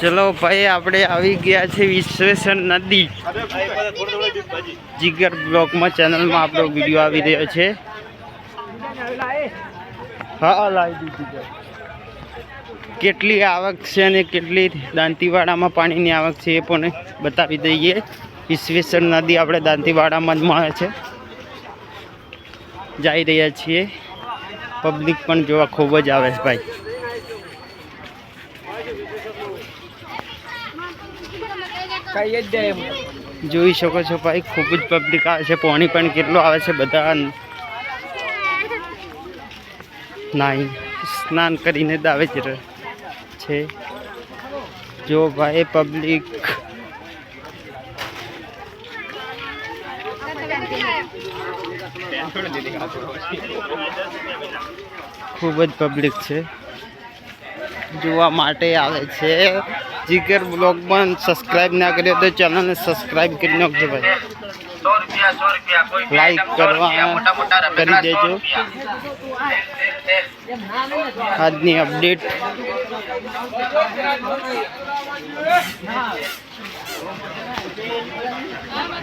ચલો ભાઈ, આપણે આવી ગયા છે વિશ્વેશ્વર નદી. જીગર બ્લોકમાં ચેનલમાં આપણો વીડિયો આવી રહ્યો છે. હા, લાવી દીધી કેટલી આવક છે અને કેટલી દાંતીવાડામાં પાણીની આવક છે એ પણ બતાવી દઈએ. વિશ્વેશ્વર નદી આપણે દાંતીવાડામાં જ મળે છે. જઈ રહ્યા છીએ. પબ્લિક પણ જોવા ખૂબ જ આવે છે ભાઈ. જોઈ શકો છો ભાઈ, ખૂબ જ પબ્લિક આવે છે. પાણી પણ કેટલું આવે છે બધા. નાહી, સ્નાન કરીને જ આવે છે છે. જો ભાઈ પબ્લિક ખૂબ જ પબ્લિક છે. જોવા માટે આવે છે. જીગર પણ સબસ્ક્રાઇબ ના કર્યો તો ચેનલને સબસ્ક્રાઇબ કરી નાખજો ભાઈ. લાઈક કરવા કરી દેજો. આજની અપડેટ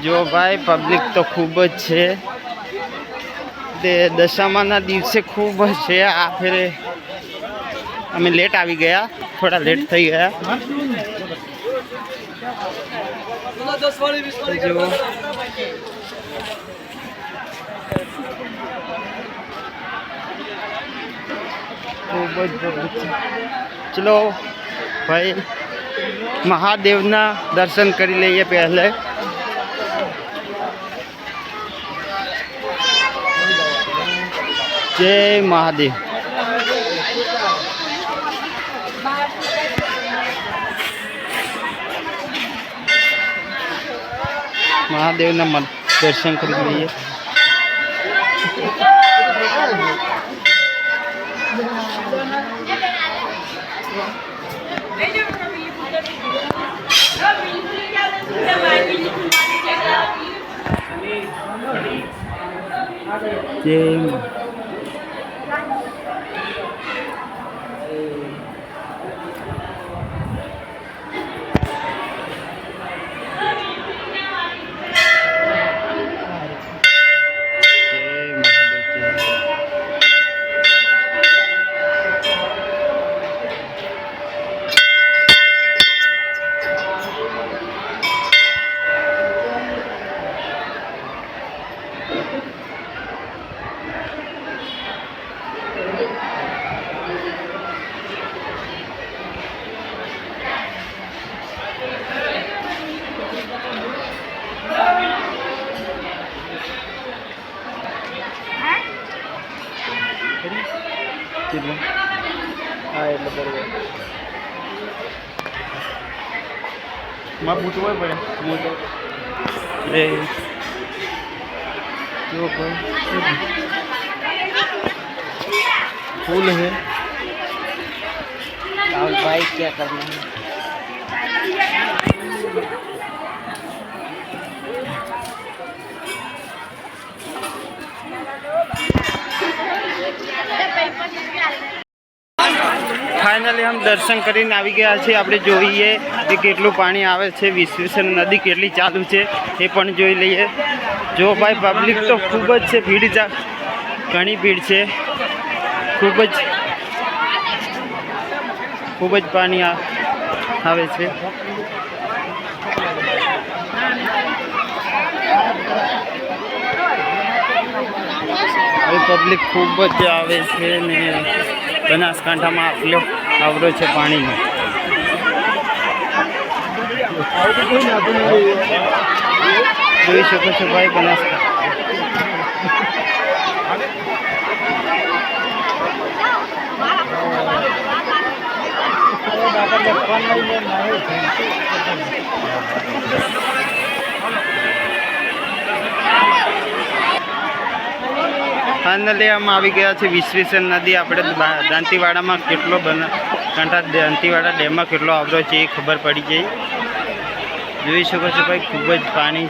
જો ભાઈ પબ્લિક તો ખૂબ જ છે. તે દશામાના દિવસે ખૂબ જ છે આ ફેરે. અમે લેટ આવી ગયા થોડા લેટ થઈ ગયા તો જુઓ ખૂબ જ public છે. ચલો ભાઈ મહાદેવના દર્શન કરી લઈએ પહેલે જય મહાદેવ મહાદેવના દર્શન કરી લઈએ. જય મહાદેવ જય. કેટલું? હા એટલે બરોબર માં પૂછવું પડે હું તો એ જો ભાઈ फूल है राहुल भाई क्या करना है ફાઇનલી આમ દર્શન કરીને આવી ગયા છીએ. આપણે જોઈએ કે કેટલું પાણી આવે છે. વિશ્વેશ્વર નદી કેટલી ચાલુ છે એ પણ જોઈ લઈએ. જો ભાઈ પબ્લિક તો ખૂબ જ છે. ભીડ ઘણી ભીડ છે. ખૂબ જ ખૂબ જ પાણી આવે છે. પબ્લિક ખૂબ જ આવે છે ને. બનાસકાંઠામાં આટલો આવરો છે પાણીનો જોઈ શકો છો ભાઈ બનાસકાંઠા લેવામાં આવી ગયા છે. વિશ્વેશ્વર નદી આપણે દાંતીવાડામાં કેટલો કાંઠા દાંતીવાડા ડેમમાં કેટલો આવરો છે એ ખબર પડી ગઈ. જોઈ શકો છો ભાઈ, ખૂબ જ પાણી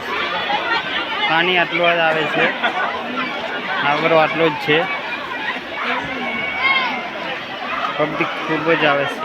પાણી આટલું જ આવે છે. આવરો આટલો જ છે. પબ્લિક ખૂબ જ આવે છે.